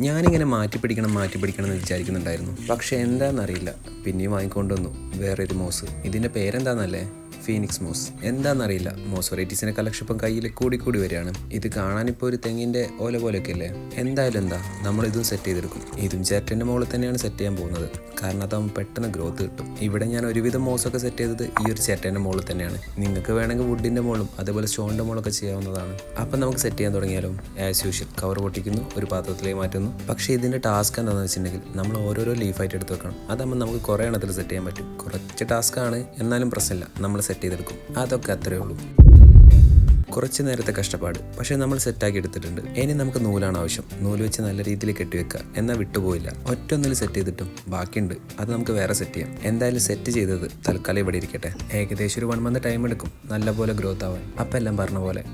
ഞാനിങ്ങനെ മാറ്റി പിടിക്കണം മാറ്റി പിടിക്കണം എന്ന് വിചാരിക്കുന്നുണ്ടായിരുന്നു. പക്ഷേ എന്താണെന്നറിയില്ല പിന്നെയും വാങ്ങിക്കൊണ്ടുവന്നു. വേറൊരു മോസ്. ഇതിന്റെ പേരെന്താണെന്നല്ലേ ഫീനിക്സ് മോസ്. എന്താണെന്നറിയില്ല മോസ് വെറൈറ്റീസിന്റെ കളക്ഷൻ ഇപ്പം കയ്യിൽ കൂടി കൂടി വരികയാണ്. ഇത് കാണാനിപ്പോൾ ഒരു തെങ്ങിന്റെ ഓല പോലെയൊക്കെ അല്ലേ? എന്തായാലും എന്താ നമ്മൾ ഇതും സെറ്റ് ചെയ്തെടുക്കും. ഇതും ചേട്ടന്റെ മുകളിൽ തന്നെയാണ് സെറ്റ് ചെയ്യാൻ പോകുന്നത്. കാരണം അതാകുമ്പോൾ പെട്ടെന്ന് ഗ്രോത്ത് കിട്ടും. ഇവിടെ ഞാൻ ഒരുവിധം മോസൊക്കെ സെറ്റ് ചെയ്തത് ഈ ഒരു ചേട്ടന്റെ മുകളിൽ തന്നെയാണ്. നിങ്ങൾക്ക് വേണമെങ്കിൽ വുഡിന്റെ മുകളും അതേപോലെ സ്റ്റോണിന്റെ മുകളൊക്കെ ചെയ്യാവുന്നതാണ്. അപ്പം നമുക്ക് സെറ്റ് ചെയ്യാൻ തുടങ്ങിയാലും? ആസ് യൂഷ്വൽ കവർ പൊട്ടിക്കുന്നു ഒരു പാത്രത്തിലേക്ക് മാറ്റുന്നു. പക്ഷേ ഇതിന്റെ ടാസ്ക് എന്താണെന്ന് വെച്ചിട്ടുണ്ടെങ്കിൽ നമ്മൾ ഓരോരോ ലീഫായിട്ട് എടുത്ത് വെക്കണം. അതാകുമ്പോൾ നമുക്ക് കുറേ എണ്ണത്തിൽ സെറ്റ് ചെയ്യാൻ പറ്റും. കുറച്ച് ടാസ്ക്കാണ് എന്നാലും പ്രശ്നമില്ല. നമ്മൾ സെറ്റ് ചെയ്തെടുക്കും. അതൊക്കെ അത്രയേ ഉള്ളൂ. കുറച്ച് നേരത്തെ കഷ്ടപ്പാട്. പക്ഷേ നമ്മൾ സെറ്റാക്കി എടുത്തിട്ടുണ്ട്. ഇനി നമുക്ക് നൂലാണ് ആവശ്യം. നൂൽ വെച്ച് നല്ല രീതിയിൽ കെട്ടിവെക്കുക എന്നാൽ വിട്ടുപോയില്ല. ഒറ്റ ഒന്നിൽ സെറ്റ് ചെയ്തിട്ടും ബാക്കിയുണ്ട്. അത് നമുക്ക് വേറെ സെറ്റ് ചെയ്യാം. എന്തായാലും സെറ്റ് ചെയ്തത് തൽക്കാലം ഇവിടെ ഇരിക്കട്ടെ. ഏകദേശം ഒരു വൺ മന്ത് ടൈം എടുക്കും. നല്ലപോലെ ഗ്രോത്ത് ആവാൻ. അപ്പം എല്ലാം പറഞ്ഞ പോലെ.